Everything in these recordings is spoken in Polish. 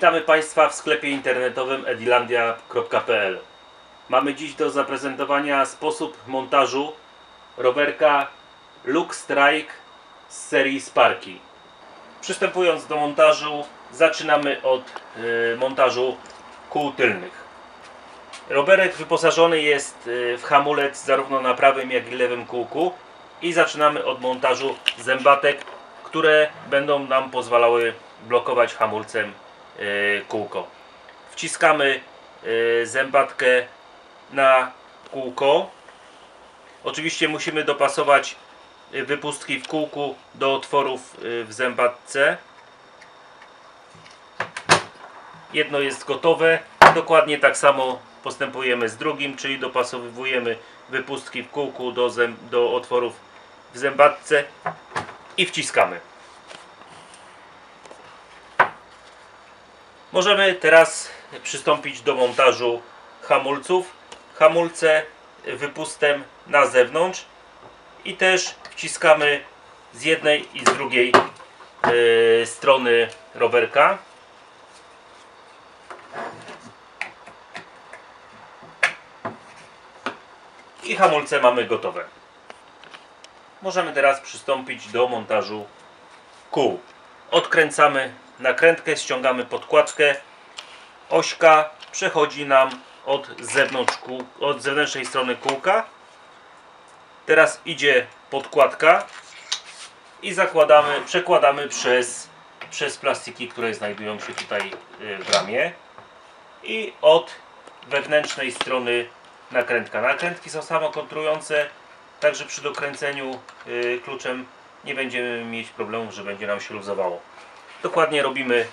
Witamy Państwa w sklepie internetowym edilandia.pl Mamy dziś do zaprezentowania sposób montażu rowerka Look Strike z serii Sparky. Przystępując do montażu, zaczynamy od y, montażu kół tylnych. Rowerek wyposażony jest y, w hamulec zarówno na prawym jak i lewym kółku i zaczynamy od montażu zębatek, które będą nam pozwalały blokować hamulcem kółko. Wciskamy y, zębatkę na kółko. Oczywiście musimy dopasować y, wypustki w kółku do otworów y, w zębatce. Jedno jest gotowe. Dokładnie tak samo postępujemy z drugim, czyli dopasowujemy wypustki w kółku do, do otworów w zębatce i wciskamy. Możemy teraz przystąpić do montażu hamulców. Hamulce wypustem na zewnątrz i też wciskamy z jednej i z drugiej e, strony rowerka. I hamulce mamy gotowe. Możemy teraz przystąpić do montażu kół. Odkręcamy nakrętkę, ściągamy podkładkę. Ośka przechodzi nam od, zewnątrz od zewnętrznej strony kółka. Teraz idzie podkładka i zakładamy, przekładamy przez, przez plastiki, które znajdują się tutaj y, w ramie i od wewnętrznej strony nakrętka. Nakrętki są samokontrujące, także przy dokręceniu y, kluczem nie będziemy mieć problemu, że będzie nam się luzowało. Dokładnie robimy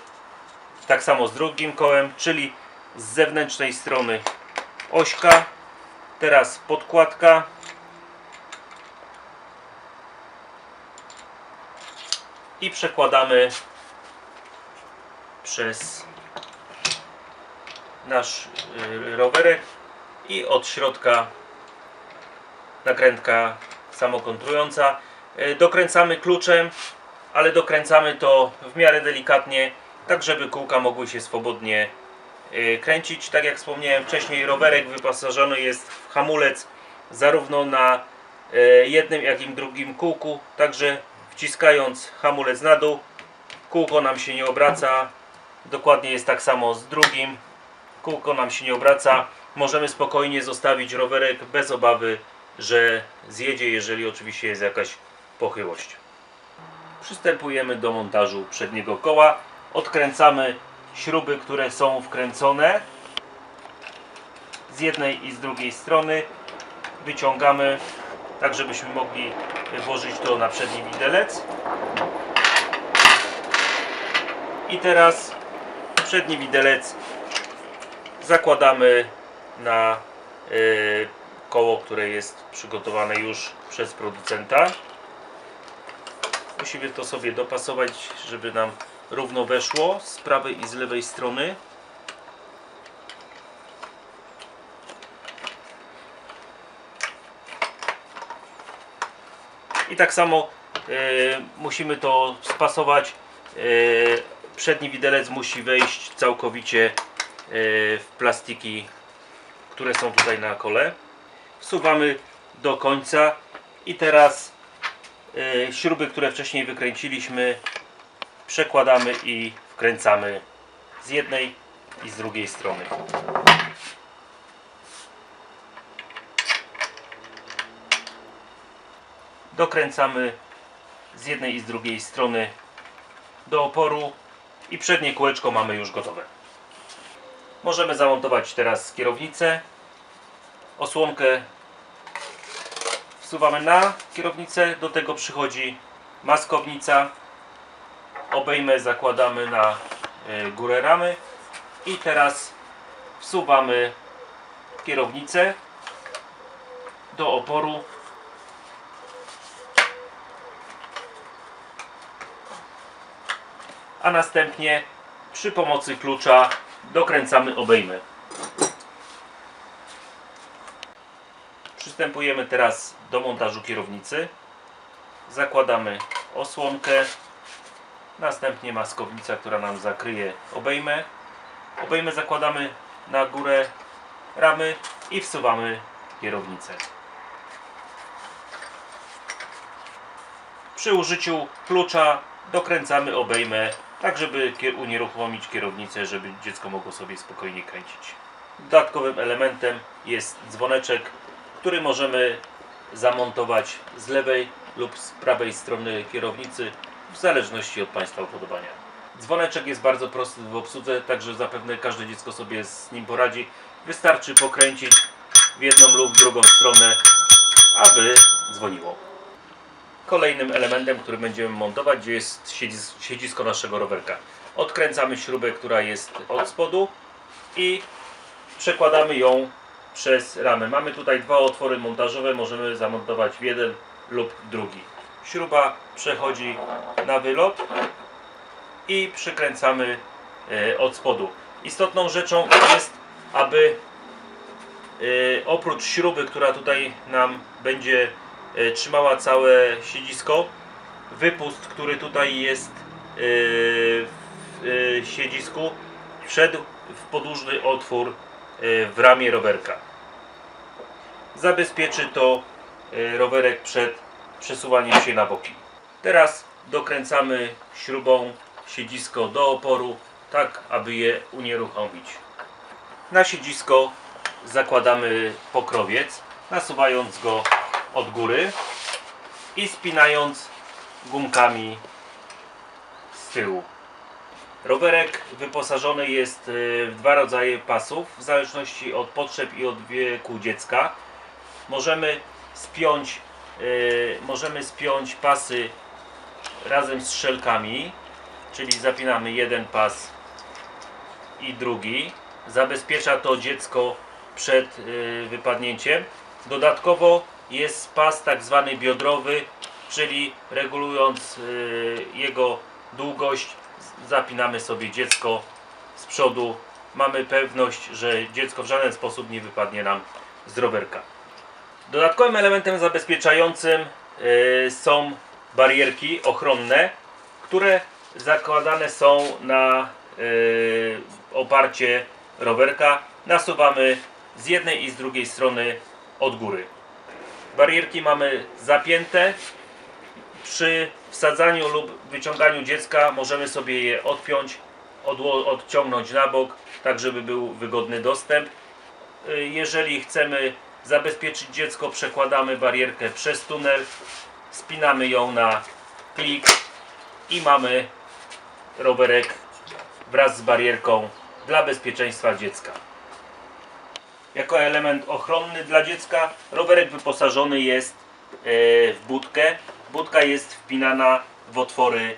tak samo z drugim kołem, czyli z zewnętrznej strony ośka, teraz podkładka, i przekładamy przez nasz y, rowerek i od środka nakrętka samokontrująca. Y, Dokręcamy kluczem, ale dokręcamy to w miarę delikatnie, tak żeby kółka mogły się swobodnie y, kręcić. Tak jak wspomniałem wcześniej, rowerek wyposażony jest w hamulec zarówno na y, jednym jak i drugim kółku, także wciskając hamulec na dół, kółko nam się nie obraca. Dokładnie jest tak samo z drugim. Kółko nam się nie obraca. Możemy spokojnie zostawić rowerek bez obawy, że zjedzie, jeżeli oczywiście jest jakaś pochyłość. Przystępujemy do montażu przedniego koła. Odkręcamy śruby, które są wkręcone z jednej i z drugiej strony. Wyciągamy tak, żebyśmy mogli włożyć to na przedni widelec. I teraz przedni widelec zakładamy na y, koło, które jest przygotowane już przez producenta. Musimy to sobie dopasować, żeby nam równo weszło z prawej i z lewej strony. I tak samo e, musimy to spasować. E, przedni widelec musi wejść całkowicie e, w plastiki, które są tutaj na kole. Wsuwamy do końca i teraz śruby, które wcześniej wykręciliśmy, przekładamy i wkręcamy z jednej i z drugiej strony. dokręcamy z jednej i z drugiej strony do oporu i przednie kółeczko mamy już gotowe. Możemy zamontować teraz kierownicę. Osłonkę wsuwamy na kierownicę, do tego przychodzi maskownica. Obejmę zakładamy na y, górę ramy i teraz wsuwamy kierownicę do oporu a następnie przy pomocy klucza dokręcamy obejmy. Przystępujemy teraz do montażu kierownicy. Zakładamy osłonkę, następnie maskownica, która nam zakryje obejmę Obejmę zakładamy na górę ramy i wsuwamy kierownicę. Przy użyciu klucza dokręcamy obejmę, tak żeby unieruchomić kierownicę, żeby dziecko mogło sobie spokojnie kręcić. Dodatkowym elementem jest dzwoneczek, który możemy zamontować z lewej lub z prawej strony kierownicy, w zależności od Państwa upodobania. Dzwoneczek jest bardzo prosty w obsłudze, także zapewne każde dziecko sobie z nim poradzi. Wystarczy pokręcić w jedną lub drugą stronę, aby dzwoniło. Kolejnym elementem, który będziemy montować, jest siedzis- siedzisko naszego rowerka. Odkręcamy śrubę, która jest od spodu i przekładamy ją przez ramę. Mamy tutaj dwa otwory montażowe, możemy zamontować w jeden lub drugi. Śruba przechodzi na wylot i przykręcamy e, od spodu. Istotną rzeczą jest, aby e, oprócz śruby, która tutaj nam będzie e, trzymała całe siedzisko, wypust, który tutaj jest w siedzisku, wszedł w podłużny otwór w ramię rowerka. Zabezpieczy to e, rowerek przed przesuwaniem się na boki. Teraz dokręcamy śrubą siedzisko do oporu, tak aby je unieruchomić. Na siedzisko zakładamy pokrowiec, nasuwając go od góry i spinając gumkami z tyłu. Rowerek wyposażony jest y, w dwa rodzaje pasów, w zależności od potrzeb i od wieku dziecka. Możemy spiąć, y, możemy spiąć pasy razem z szelkami, czyli zapinamy jeden pas i drugi. Zabezpiecza to dziecko przed y, wypadnięciem. Dodatkowo jest pas tak zwany biodrowy, czyli regulując y, jego długość zapinamy sobie dziecko z przodu. Mamy pewność, że dziecko w żaden sposób nie wypadnie nam z rowerka. Dodatkowym elementem zabezpieczającym y, są barierki ochronne, które zakładane są na y, oparcie rowerka. Nasuwamy z jednej i z drugiej strony od góry. Barierki mamy zapięte. Przy wsadzaniu lub wyciąganiu dziecka możemy sobie je odpiąć, odciągnąć na bok, tak żeby był wygodny dostęp. Y, Jeżeli chcemy zabezpieczyć dziecko, przekładamy barierkę przez tunel, spinamy ją na klik i mamy rowerek wraz z barierką dla bezpieczeństwa dziecka. Jako element ochronny dla dziecka rowerek wyposażony jest e, w budkę. Budka jest wpinana w otwory,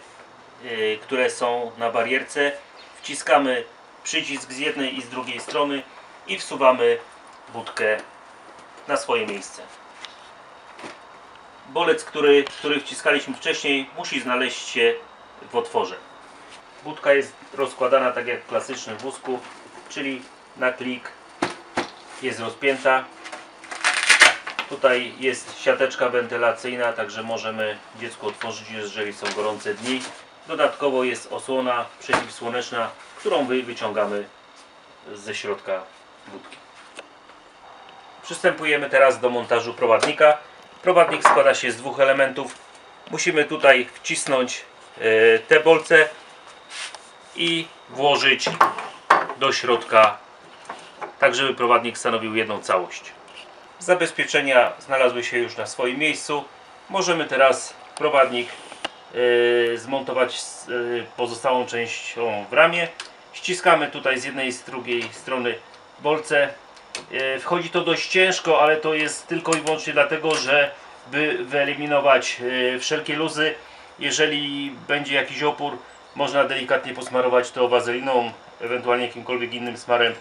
e, które są na barierce. Wciskamy przycisk z jednej i z drugiej strony i wsuwamy budkę na swoje miejsce. Bolec, który, który wciskaliśmy wcześniej, musi znaleźć się w otworze. Budka jest rozkładana tak jak w klasycznym wózku, czyli na klik jest rozpięta. Tutaj jest siateczka wentylacyjna, także możemy dziecku otworzyć, jeżeli są gorące dni. Dodatkowo jest osłona przeciwsłoneczna, którą wy- wyciągamy ze środka budki. Przystępujemy teraz do montażu prowadnika. Prowadnik składa się z dwóch elementów. Musimy tutaj wcisnąć e, te bolce i włożyć do środka, tak żeby prowadnik stanowił jedną całość. Zabezpieczenia znalazły się już na swoim miejscu. Możemy teraz prowadnik e, zmontować z e, pozostałą częścią w ramię. Ściskamy tutaj z jednej i z drugiej strony bolce. E, Wchodzi to dość ciężko, ale to jest tylko i wyłącznie dlatego, że by wyeliminować e, wszelkie luzy, jeżeli będzie jakiś opór, można delikatnie posmarować to wazeliną, ewentualnie jakimkolwiek innym smarem.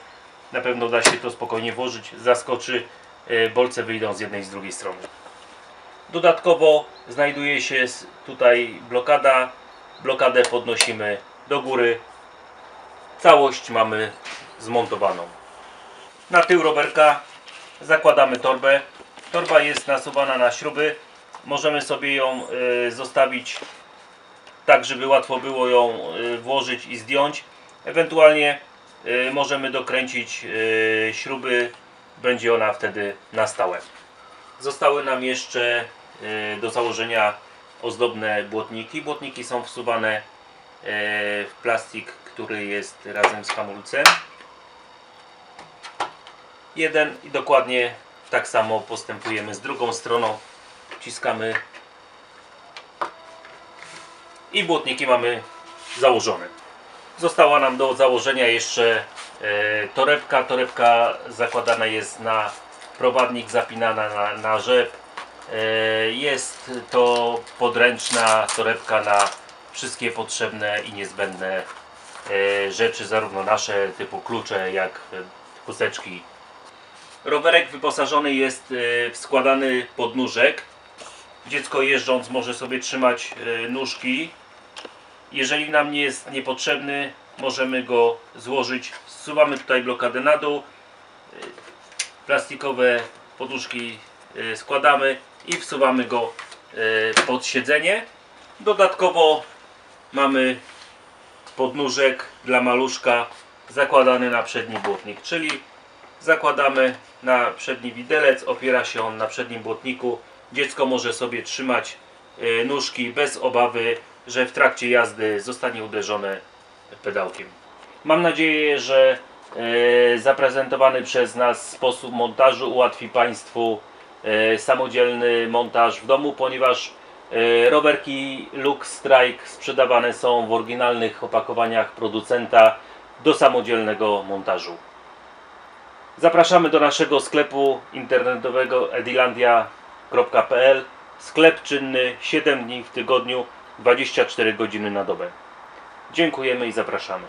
Na pewno da się to spokojnie włożyć, zaskoczy, e, bolce wyjdą z jednej i z drugiej strony. Dodatkowo znajduje się tutaj blokada. Blokadę podnosimy do góry. Całość mamy zmontowaną. Na tył rowerka zakładamy torbę. Torba jest nasuwana na śruby. Możemy sobie ją y, zostawić tak, żeby łatwo było ją y, włożyć i zdjąć. Ewentualnie y, możemy dokręcić śruby, będzie ona wtedy na stałe. Zostały nam jeszcze do założenia ozdobne błotniki. Błotniki są wsuwane w plastik, który jest razem z hamulcem. Jeden i dokładnie tak samo postępujemy z drugą stroną. Wciskamy i błotniki mamy założone. Została nam do założenia jeszcze e, torebka. Torebka zakładana jest na prowadnik, zapinana na, na rzep. E, jest to podręczna torebka na wszystkie potrzebne i niezbędne e, rzeczy, zarówno nasze typu klucze, jak chusteczki. Rowerek wyposażony jest e, w składany podnóżek. Dziecko jeżdżąc może sobie trzymać e, nóżki jeżeli nam nie jest niepotrzebny, możemy go złożyć. Zsuwamy tutaj blokadę na dół. Y, Plastikowe poduszki y, składamy i wsuwamy go y, pod siedzenie. Dodatkowo mamy podnóżek dla maluszka zakładany na przedni błotnik, czyli zakładamy na przedni widelec, opiera się on na przednim błotniku. Dziecko może sobie trzymać e, nóżki bez obawy, że w trakcie jazdy zostanie uderzone pedałkiem. Mam nadzieję, że e, zaprezentowany przez nas sposób montażu ułatwi Państwu e, samodzielny montaż w domu, ponieważ rowerki Lux Strike sprzedawane są w oryginalnych opakowaniach producenta do samodzielnego montażu. Zapraszamy do naszego sklepu internetowego edilandia.pl Sklep czynny 7 dni w tygodniu, 24 godziny na dobę. Dziękujemy i zapraszamy.